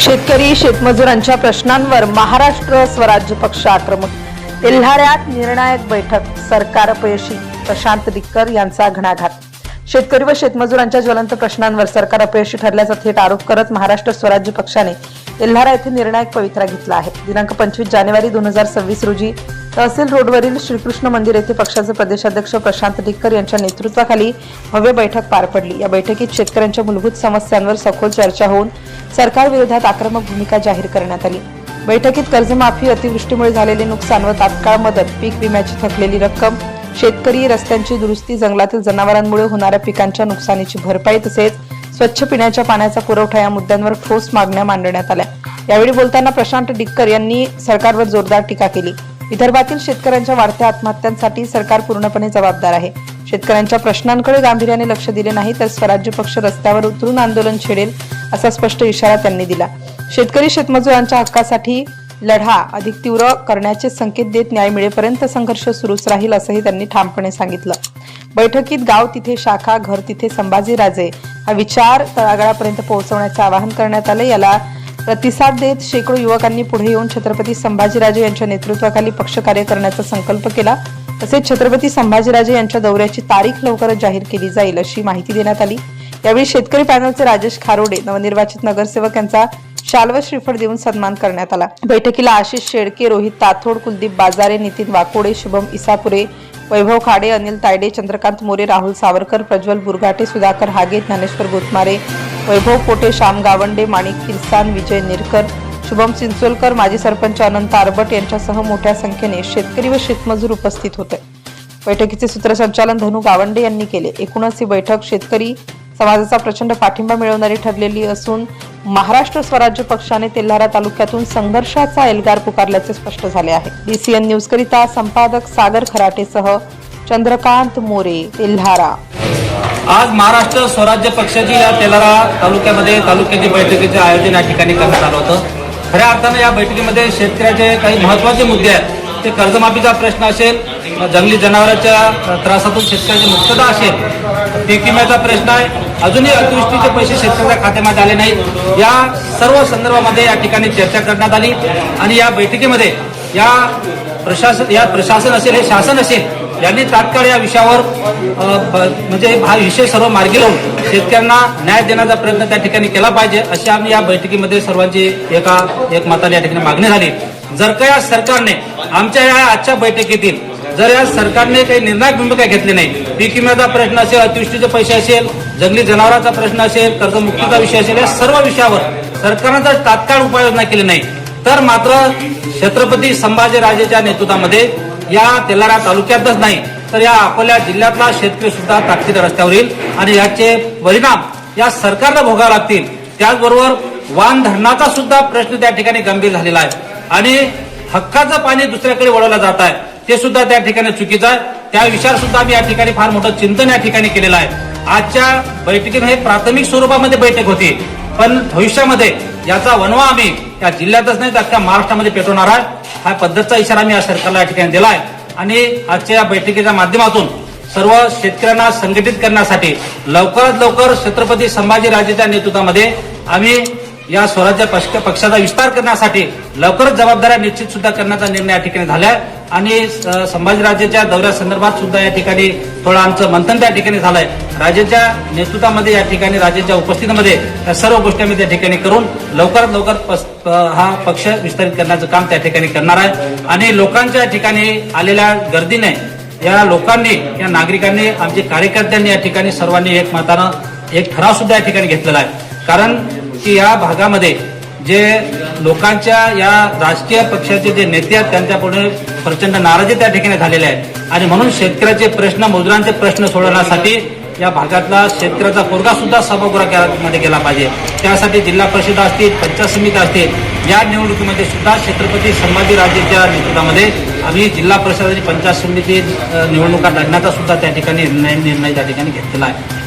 शेतकरी शेतमजुरांच्या प्रश्नांवर महाराष्ट्र स्वराज्य पक्ष आक्रमक. तेल्हाऱ्यात निर्णायक बैठक सरकार अपयशी प्रशांत दिक्कर यांचा घणाघात. शेतकरी व शेतमजुरांच्या ज्वलंत प्रश्नांवर सरकार अपयशी ठरल्याचा थेट आरोप करत महाराष्ट्र स्वराज्य पक्षाने एल्हारा येथे निर्णायक पवित्रा घेतला आहे. दिनांक पंचवीस जानेवारी दोन हजार सव्वीस रोजी तहसील रोडवरील श्रीकृष्ण मंदिर येथे पक्षाचे प्रदेशाध्यक्ष प्रशांत डिक्कर यांच्या नेतृत्वाखाली भव्य बैठक पार पडली. या बैठकीत शेतकऱ्यांच्या मूलभूत समस्यांवर सखोल चर्चा होऊन सरकारविरोधात आक्रमक भूमिका जाहीर करण्यात आली. बैठकीत कर्जमाफी अतिवृष्टीमुळे झालेले नुकसान व तात्काळ मदत पीक विम्याची थकलेली रक्कम शेतकरी रस्त्यांची दुरुस्ती जंगलातील जनावरांमुळे होणाऱ्या पिकांच्या नुकसानीची भरपाई तसेच स्वच्छ पिण्याच्या पाण्याचा पुरवठा या मुद्द्यांवर ठोस मागण्या मांडण्यात आल्या. यावेळी बोलताना प्रशांत डिक्कर यांनी सरकारवर जोरदार टीका केली. विदर्भातील शेतकऱ्यांच्या वाढत्या आत्महत्यांसाठी सरकार पूर्णपणे जबाबदार आहे. शेतकऱ्यांच्या प्रश्नांकडे गांभीर्याने लक्ष दिले नाही तर स्वराज्य पक्ष रस्त्यावर उतरून आंदोलन छेडेल असा स्पष्ट इशारा त्यांनी दिला. शेतकरी शेतमजुरांच्या हक्कासाठी लढा अधिक तीव्र करण्याचे संकेत देत न्याय मिळेपर्यंत संघर्ष सुरूच राहील असंही त्यांनी ठामपणे सांगितलं. बैठकीत गाव तिथे शाखा घर तिथे संभाजीराजे हा विचार तळागाळापर्यंत पोहोचवण्याचे आवाहन करण्यात आले. याला प्रतिसाद देत शेकडो युवकांनी पुढे येऊन छत्रपती संभाजीराजे यांच्या नेतृत्वाखाली पक्षकार्य करण्याचा संकल्प केला. तसेच छत्रपती संभाजीराजे यांच्या दौऱ्याची तारीख लवकरच जाहीर केली जाईल अशी माहिती देण्यात आली. यावेळी शेतकरी पॅनलचे राजेश खारोडे नवनिर्वाचित नगरसेवक यांचा शाल्व श्रीफळ देऊन सन्मान करण्यात आला. बैठकीला आशिष शेडके रोहित ताथोड कुलदीप बाजारे नितीन वाकोडे शुभम इसापुरे वैभव खाडे अनिल तायडे चंद्रकांत मोरे राहुल सावरकर प्रज्वल बुरघाटे सुधाकर हागे ज्ञानेश्वर गोतमारे वैभव पोटे श्याम गावंडे माणिक किरसान विजय निरकर शुभम चिंचोलकर माजी सरपंच अनंत आरबट यांच्यासह मोठ्या संख्येने शेतकरी व शेतमजूर उपस्थित होते. बैठकीचे सूत्रसंचालन धनु गावंडे यांनी केले. एकूणच ही बैठक शेतकरी समाजाचा प्रचंड पाठिंबा मिळवणारी ठरलेली असून महाराष्ट्र स्वराज्य पक्षाने तेल्हारा तालुक्यातून संघर्षाचा एल्गार पुकारल्याचे स्पष्ट झाले आहे. डीसीएन न्यूज करिता संपादक सागर खराटेसह चंद्रकांत मोरे तेल्हारा. आज महाराष्ट्र स्वराज्य पक्षाची या तेलारा तालुक्यामध्ये तालुक्याची बैठकीचे आयोजन या ठिकाणी करण्यात आलं होतं. खऱ्या अर्थानं या बैठकीमध्ये शेतकऱ्याचे काही महत्त्वाचे मुद्दे आहेत. ते कर्जमाफीचा प्रश्न असेल जंगली जनावरांच्या त्रासातून शेतकऱ्याची मुक्तता असेल पीक विम्याचा प्रश्न आहे. अजूनही अतिवृष्टीचे पैसे शेतकऱ्याच्या खात्यामध्ये आले नाहीत. या सर्व संदर्भामध्ये या ठिकाणी चर्चा करण्यात आली आणि या बैठकीमध्ये या प्रशासन या प्रशासन असेल हे शासन असेल यांनी तात्काळ या विषयावर ब- म्हणजे हा विषय सर्व मार्गी लावून शेतकऱ्यांना न्याय देण्याचा प्रयत्न त्या ठिकाणी केला पाहिजे अशी आम्ही या बैठकीमध्ये सर्वांची एका एक मताने या ठिकाणी मागणी झाली. जर का या सरकारने आमच्या या आजच्या बैठकीतील जर या सरकारने काही निर्णायक भूमिका घेतली नाही पीक विम्याचा प्रश्न असेल अतिवृष्टीचे पैसे असेल जंगली जनावरांचा प्रश्न असेल कर्जमुक्तीचा विषय असेल या सर्व विषयावर सरकारनं जर तात्काळ उपाययोजना केली नाही तर मात्र छत्रपती संभाजीराजेच्या नेतृत्वामध्ये या तेलारा तालुक्यातच नाही तर या अकोल्या जिल्ह्यातला शेतकरी सुद्धा ताकदीच्या रस्त्यावर येईल आणि याचे परिणाम या सरकारला भोगावे लागतील. त्याचबरोबर वान धरणाचा सुद्धा प्रश्न त्या ठिकाणी गंभीर झालेला आहे. आणि हक्काचं पाणी दुसऱ्याकडे वळवलं जात आहे. ते सुद्धा त्या ठिकाणी चुकीचं आहे. त्या विचार सुद्धा आम्ही या ठिकाणी फार मोठं चिंतन या ठिकाणी केलेलं आहे. आजच्या बैठकीत हे प्राथमिक स्वरूपामध्ये बैठक होती. पण भविष्यामध्ये याचा वनवा आम्ही त्या जिल्ह्यातच नाही तर अख्ख्या महाराष्ट्रामध्ये पेटवणार आहे. हा पद्धतचा इशारा आम्ही या सरकारला या ठिकाणी दिला आहे. आणि आजच्या या बैठकीच्या माध्यमातून सर्व शेतकऱ्यांना संघटित करण्यासाठी लवकरात लवकर छत्रपती संभाजीराजेच्या नेतृत्वामध्ये आम्ही या स्वराज्य पक्षाचा विस्तार करण्यासाठी लवकरच जबाबदाऱ्या निश्चित सुद्धा करण्याचा निर्णय या ठिकाणी झाला आहे आणि संभाजीराजेच्या दौऱ्यासंदर्भात सुद्धा या ठिकाणी थोडं आमचं मंथन त्या ठिकाणी झालंय. राजेच्या नेतृत्वामध्ये या ठिकाणी राजेच्या उपस्थितीमध्ये या सर्व गोष्टी आम्ही त्या ठिकाणी करून लवकरात लवकर हा पक्ष विस्तारित करण्याचं काम त्या ठिकाणी करणार आहे. आणि लोकांच्या ठिकाणी आलेल्या गर्दीने या लोकांनी या नागरिकांनी आमचे कार्यकर्त्यांनी या ठिकाणी सर्वांनी एक मतानं एक ठराव सुद्धा या ठिकाणी घेतलेला आहे. कारण की या भागामध्ये जे लोकांच्या या राजकीय पक्षाचे जे नेते आहेत त्यांच्यापुढे प्रचंड नाराजी त्या ठिकाणी झालेले आहेत आणि म्हणून शेतकऱ्याचे प्रश्न मजुरांचे प्रश्न सोडवण्यासाठी या भागातला शेतकऱ्याचा पोरगा सुद्धा सभागृहामध्ये गेला पाहिजे. त्यासाठी जिल्हा परिषद असतील पंचायत समिती असतील या निवडणुकीमध्ये सुद्धा छत्रपती संभाजीराजेच्या नेतृत्वामध्ये आम्ही जिल्हा परिषद आणि पंचायत समिती निवडणुका लढण्याचा सुद्धा त्या ठिकाणी निर्णय निर्णय त्या ठिकाणी घेतलेला आहे.